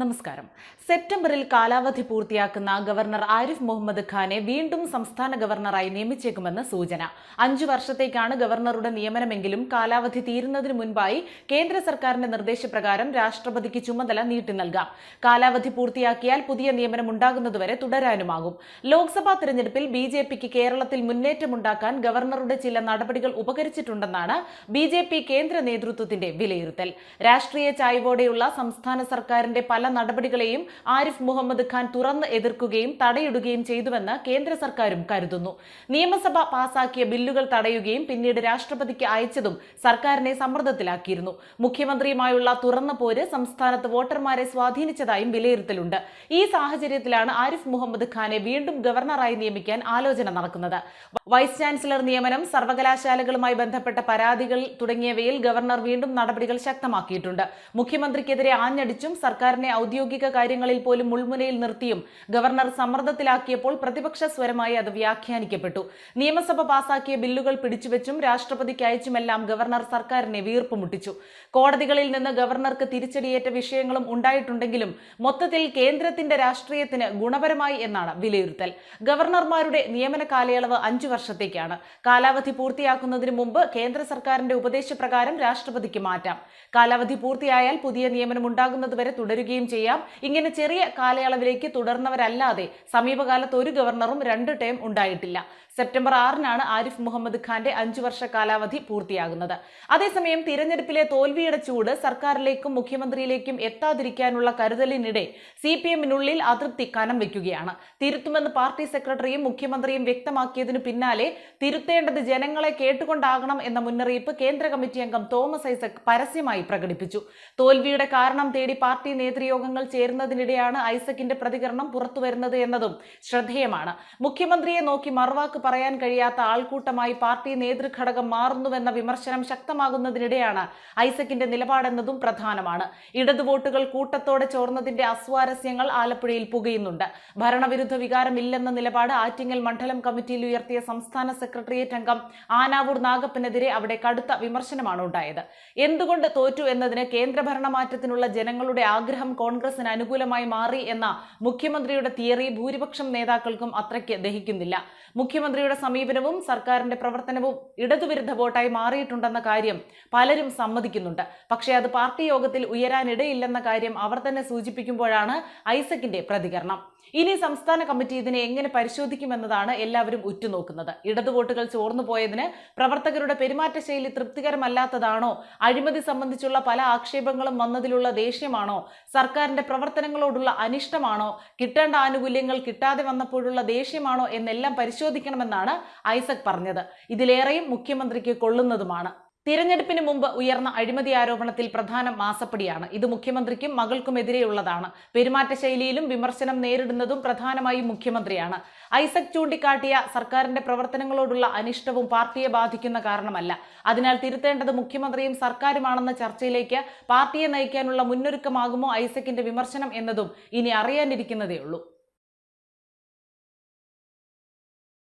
നമസ്കാരം. സെപ്റ്റംബറിൽ കാലാവധി പൂർത്തിയാക്കുന്ന ഗവർണർ ആരിഫ് മുഹമ്മദ് ഖാനെ വീണ്ടും സംസ്ഥാന ഗവർണറായി നിയമിച്ചേക്കുമെന്ന് സൂചന. അഞ്ചു വർഷത്തേക്കാണ് ഗവർണറുടെ നിയമനമെങ്കിലും കാലാവധി തീരുന്നതിന് മുൻപായി കേന്ദ്ര സർക്കാരിന്റെ നിർദ്ദേശപ്രകാരം രാഷ്ട്രപതിക്ക് ചുമതല നീട്ടി നൽകാം. കാലാവധി പൂർത്തിയാക്കിയാൽ പുതിയ നിയമനം ഉണ്ടാകുന്നതുവരെ തുടരാനുമാകും. ലോക്സഭാ തെരഞ്ഞെടുപ്പിൽ ബി ജെ പിക്ക് കേരളത്തിൽ മുന്നേറ്റമുണ്ടാക്കാൻ ഗവർണറുടെ ചില നടപടികൾ ഉപകരിച്ചിട്ടുണ്ടെന്നാണ് ബി ജെ പി കേന്ദ്ര നേതൃത്വത്തിന്റെ വിലയിരുത്തൽ. രാഷ്ട്രീയ ചായ്വോടെയുള്ള സംസ്ഥാന സർക്കാരിന്റെ പല നടപടികളെയും ആരിഫ് മുഹമ്മദ് ഖാൻ തുറന്ന് എതിർക്കുകയും തടയിടുകയും ചെയ്തുവെന്ന് കേന്ദ്ര സർക്കാരും കരുതുന്നു. നിയമസഭ പാസാക്കിയ ബില്ലുകൾ തടയുകയും പിന്നീട് രാഷ്ട്രപതിക്ക് അയച്ചതും സർക്കാരിനെ സമ്മർദ്ദത്തിലാക്കിയിരുന്നു. മുഖ്യമന്ത്രിയുമായുള്ള തുറന്ന പോര് സംസ്ഥാനത്ത് വോട്ടർമാരെ സ്വാധീനിച്ചതായും വിലയിരുത്തലുണ്ട്. ഈ സാഹചര്യത്തിലാണ് ആരിഫ് മുഹമ്മദ് ഖാനെ വീണ്ടും ഗവർണറായി നിയമിക്കാൻ ആലോചന നടക്കുന്നത്. വൈസ് ചാൻസലർ നിയമനം സർവകലാശാലകളുമായി ബന്ധപ്പെട്ട പരാതികൾ തുടങ്ങിയവയിൽ ഗവർണർ വീണ്ടും നടപടികൾ ശക്തമാക്കിയിട്ടുണ്ട്. മുഖ്യമന്ത്രിക്കെതിരെ ആഞ്ഞടിച്ചും സർക്കാരിനെ ഔദ്യോഗിക കാര്യങ്ങളിൽ പോലും മുൾമുനയിൽ നിർത്തിയും ഗവർണർ സമ്മർദ്ദത്തിലാക്കിയപ്പോൾ പ്രതിപക്ഷ സ്വരമായി അത് വ്യാഖ്യാനിക്കപ്പെട്ടു. നിയമസഭ പാസാക്കിയ ബില്ലുകൾ പിടിച്ചുവെച്ചും രാഷ്ട്രപതിക്ക് അയച്ചുമെല്ലാം ഗവർണർ സർക്കാരിനെ വീർപ്പുമുട്ടിച്ചു. കോടതികളിൽ നിന്ന് ഗവർണർക്ക് തിരിച്ചടിയേറ്റ വിഷയങ്ങളും ഉണ്ടായിട്ടുണ്ടെങ്കിലും മൊത്തത്തിൽ കേന്ദ്രത്തിന്റെ രാഷ്ട്രീയത്തിന് ഗുണപരമായി എന്നാണ് വിലയിരുത്തൽ. ഗവർണർമാരുടെ നിയമന കാലയളവ് അഞ്ചു വർഷത്തേക്കാണ്. കാലാവധി പൂർത്തിയാക്കുന്നതിന് മുമ്പ് കേന്ദ്ര സർക്കാരിന്റെ ഉപദേശപ്രകാരം രാഷ്ട്രപതിക്ക് മാറ്റാം. കാലാവധി പൂർത്തിയായാൽ പുതിയ നിയമനം ഉണ്ടാകുന്നതുവരെ തുടരുകയും ചെയ്യാം. ഇങ്ങനെ ചെറിയ കാലയളവിലേക്ക് തുടർന്നവരല്ലാതെ സമീപകാലത്ത് ഒരു ഗവർണറും രണ്ട് ടേം ഉണ്ടായിട്ടില്ല. സെപ്റ്റംബർ ആറിനാണ് ആരിഫ് മുഹമ്മദ് ഖാന്റെ അഞ്ചു വർഷ കാലാവധി പൂർത്തിയാകുന്നത്. അതേസമയം തിരഞ്ഞെടുപ്പിലെ തോൽവിയുടെ ചൂട് സർക്കാരിലേക്കും മുഖ്യമന്ത്രിയിലേക്കും എത്താതിരിക്കാനുള്ള കരുതലിനിടെ സി പി എമ്മിനുള്ളിൽ അതൃപ്തി കനം വയ്ക്കുകയാണ്. തിരുത്തുമെന്ന് പാർട്ടി സെക്രട്ടറിയും മുഖ്യമന്ത്രിയും വ്യക്തമാക്കിയതിനു പിന്നാലെ തിരുത്തേണ്ടത് ജനങ്ങളെ കേട്ടുകൊണ്ടാകണം എന്ന മുന്നറിയിപ്പ് കേന്ദ്ര കമ്മിറ്റി അംഗം തോമസ് ഐസക് പരസ്യമായി പ്രകടിപ്പിച്ചു. തോൽവിയുടെ കാരണം തേടി പാർട്ടി നേതൃയോഗങ്ങൾ ചേരുന്നതിനിടെയാണ് ഐസക്കിന്റെ പ്രതികരണം പുറത്തുവരുന്നത് എന്നതും ശ്രദ്ധേയമാണ്. മുഖ്യമന്ത്രിയെ നോക്കി മറുവാക്ക് പറയാൻ കഴിയാത്ത ആൾക്കൂട്ടമായി പാർട്ടി നേതൃഘടകം മാറുന്നുവെന്ന വിമർശനം ശക്തമാകുന്നതിനിടെയാണ് ഐസക്കിന്റെ നിലപാടെന്നതും പ്രധാനമാണ്. ഇടതു വോട്ടുകൾ കൂട്ടത്തോടെ ചോർന്നതിന്റെ അസ്വാരസ്യങ്ങൾ ആലപ്പുഴയിൽ പുകയുന്നുണ്ട്. ഭരണവിരുദ്ധ വികാരമില്ലെന്ന നിലപാട് ആറ്റിങ്ങൽ മണ്ഡലം കമ്മിറ്റിയിൽ ഉയർത്തിയ സംസ്ഥാന സെക്രട്ടേറിയറ്റ് അംഗം ആനാവൂർ നാഗപ്പനെതിരെ അവിടെ കടുത്ത വിമർശനമാണ് ഉണ്ടായത്. എന്തുകൊണ്ട് തോറ്റു എന്നതിന് കേന്ദ്രഭരണമാറ്റത്തിനുള്ള ജനങ്ങളുടെ ആഗ്രഹം കോൺഗ്രസിന് അനുകൂലമായി മാറി എന്ന മുഖ്യമന്ത്രിയുടെ തിയറി ഭൂരിപക്ഷം നേതാക്കൾക്കും അത്രയ്ക്ക് ദഹിക്കുന്നില്ല. മുഖ്യമന്ത്രിയുടെ സമീപനവും സർക്കാരിന്റെ പ്രവർത്തനവും ഇടതുവിരുദ്ധ വോട്ടായി മാറിയിട്ടുണ്ടെന്ന കാര്യം പലരും സമ്മതിക്കുന്നുണ്ട്. പക്ഷേ അത് പാർട്ടി യോഗത്തിൽ ഉയരാനിടയില്ലെന്ന കാര്യം അവർ തന്നെ സൂചിപ്പിക്കുമ്പോഴാണ് ഐസക്കിന്റെ പ്രതികരണം. ഇനി സംസ്ഥാന കമ്മിറ്റി ഇതിനെ എങ്ങനെ പരിശോധിക്കുമെന്നതാണ് എല്ലാവരും ഉറ്റുനോക്കുന്നത്. ഇടതു വോട്ടുകൾ ചോർന്നു പോയതിന് പ്രവർത്തകരുടെ പെരുമാറ്റശൈലി തൃപ്തികരമല്ലാത്തതാണോ? അഴിമതി സംബന്ധിച്ചുള്ള പല ആക്ഷേപങ്ങളും വന്നതിലുള്ള ദേഷ്യമാണോ? സർക്കാരിന്റെ പ്രവർത്തനങ്ങളോടുള്ള അനിഷ്ടമാണോ? കിട്ടേണ്ട ആനുകൂല്യങ്ങൾ കിട്ടാതെ വന്നപ്പോഴുള്ള ദേഷ്യമാണോ? എന്നെല്ലാം പരിശോധിക്കണമെന്നാണ് ഐസക് പറഞ്ഞത്. ഇതിലേറെയും മുഖ്യമന്ത്രിക്ക് കൊള്ളുന്നതുമാണ്. തിരഞ്ഞെടുപ്പിന് മുമ്പ് ഉയർന്ന അഴിമതി ആരോപണത്തിൽ പ്രധാന മാസപ്പടിയാണ്. ഇത് മുഖ്യമന്ത്രിക്കും മകൾക്കുമെതിരെയുള്ളതാണ്. പെരുമാറ്റശൈലിയിലും വിമർശനം നേരിടുന്നതും പ്രധാനമായും മുഖ്യമന്ത്രിയാണ്. ഐസക് ചൂണ്ടിക്കാട്ടിയ സർക്കാരിന്റെ പ്രവർത്തനങ്ങളോടുള്ള അനിഷ്ടവും പാർട്ടിയെ ബാധിക്കുന്ന കാരണമല്ല. അതിനാൽ തിരുത്തേണ്ടത് മുഖ്യമന്ത്രിയും സർക്കാരുമാണെന്ന ചർച്ചയിലേക്ക് പാർട്ടിയെ നയിക്കാനുള്ള മുന്നൊരുക്കമാകുമോ ഐസക്കിന്റെ വിമർശനം എന്നതും ഇനി അറിയാനിരിക്കുന്നതേ ഉള്ളൂ